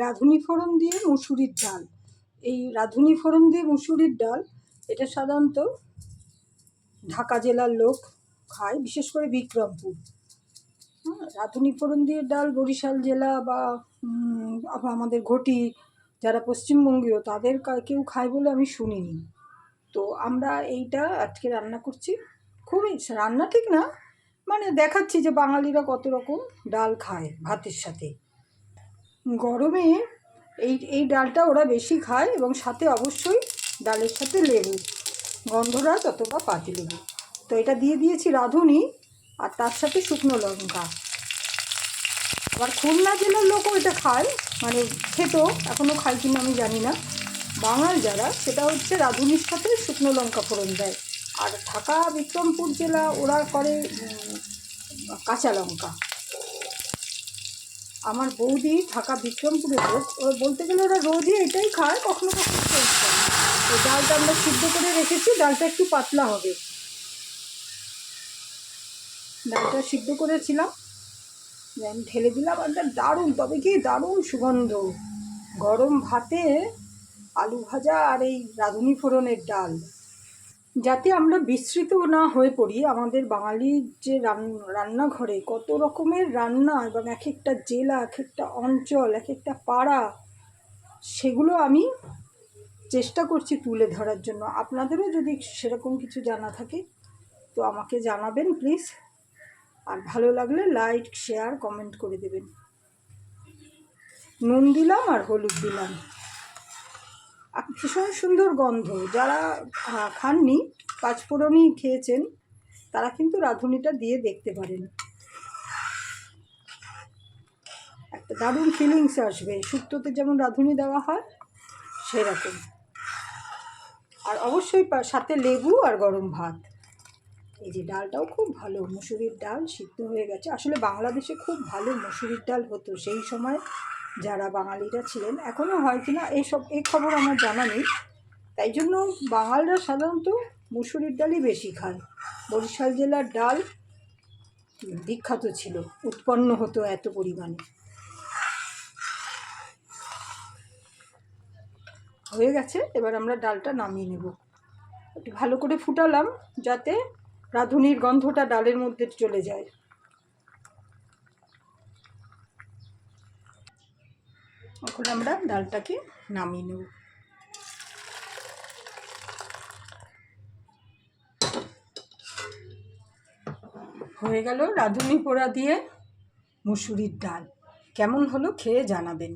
রাঁধুনি ফোড়ন দিয়ে মুসুরির ডাল। এই রাঁধুনি ফোড়ন দিয়ে মুসুরির ডাল, এটা সাধারণত ঢাকা জেলার লোক খায়, বিশেষ করে বিক্রমপুর। হ্যাঁ রাঁধুনি ফোড়ন দিয়ে ডাল বরিশাল জেলা বা আমাদের ঘটি, যারা পশ্চিমবঙ্গীয়, তাদের কেউ খায় বলে আমি শুনিনি। তো আমরা এইটা আজকে রান্না করছি। খুবই রান্না ঠিক না মানে দেখাচ্ছি যে বাঙালিরা কত রকম ডাল খায় ভাতের সাথে। গরমে এই এই ডালটা ওরা বেশি খায় এবং সাথে অবশ্যই ডালের সাথে লেবু। গন্ধরাজ অথবা পাতি লেবু তো এটা দিয়ে দিয়েছি রাঁধুনি আর তার সাথে শুকনো লঙ্কা। আবার খুলনা জেলার লোকও এটা খায় মানে খেতো এখনও খায় কিনা আমি জানি না। বাঙাল যারা, সেটা হচ্ছে রাঁধুনির সাথে শুকনো লঙ্কা ফোড়ন দেয়। আর ঢাকা বিক্রমপুর জেলা ওরা করে কাঁচা লঙ্কা। আমার বৌদি ঢাকা বিক্রমপুরে লোক ও বলতে গেলে ওরা রোজই এটাই খায়, কখনো কখনো চেঞ্জ করে তো ডালটা আমরা সিদ্ধ করে রেখেছি, ডালটা একটু পাতলা হবে। ডালটা সিদ্ধ করেছিলাম। আমি ঢেলে দিলাম, আর দারুণ, তবে কি দারুণ সুগন্ধ। গরম ভাতে আলু ভাজা আর এই রাঁধুনি ফোড়নের ডাল। যাতে আমরা বিস্তৃত না হয়ে পড়ি, আমাদের বাঙালির যে রান- রান্নাঘরে কত রকমের রান্না এবং এক একটা জেলা এক একটা অঞ্চল এক একটা পাড়া, সেগুলো আমি চেষ্টা করছি তুলে ধরার জন্য। আপনাদেরও যদি সেরকম কিছু জানা থাকে, তো আমাকে জানাবেন প্লিজ। আর ভালো লাগলে লাইক, শেয়ার, কমেন্ট করে দেবেন। নুন দিলাম আর হলুদ দিলাম। ভীষণ সুন্দর গন্ধ। যারা খাননি পাঁচফোড়নই খেয়েছেন, তারা কিন্তু রাঁধুনিটা দিয়ে দেখতে পারেন। একটা দারুণ ফিলিংস আসবে। শুক্তোতে যেমন রাঁধুনি দেওয়া হয়, সেরকম। আর অবশ্যই সাথে লেবু আর গরম ভাত। এই যে ডালটাও খুব ভালো, মুসুরির ডাল সিদ্ধ হয়ে গেছে। আসলে বাংলাদেশে খুব ভালো মুসুরির ডাল হতো। সেই সময় যারা বাঙালিরা ছিলেন এখনও হয় কি না এইসব এই খবর আমার জানা নেই। তাই জন্য বাঙালরা সাধারণত মুসুরির ডালই বেশি খায়। বরিশাল জেলার ডাল বিখ্যাত ছিল, উৎপন্ন হতো এত পরিমাণে। হয়ে গেছে, এবার আমরা ডালটা নামিয়ে নেব। একটু ভালো করে ফুটালাম যাতে রাঁধুনির গন্ধটা ডালের মধ্যে চলে যায়। এখন আমরা ডালটাকে নামিয়ে নেব। হয়ে গেল রাঁধুনি পোড়া দিয়ে মুসুরির ডাল। কেমন হলো খেয়ে জানাবেন।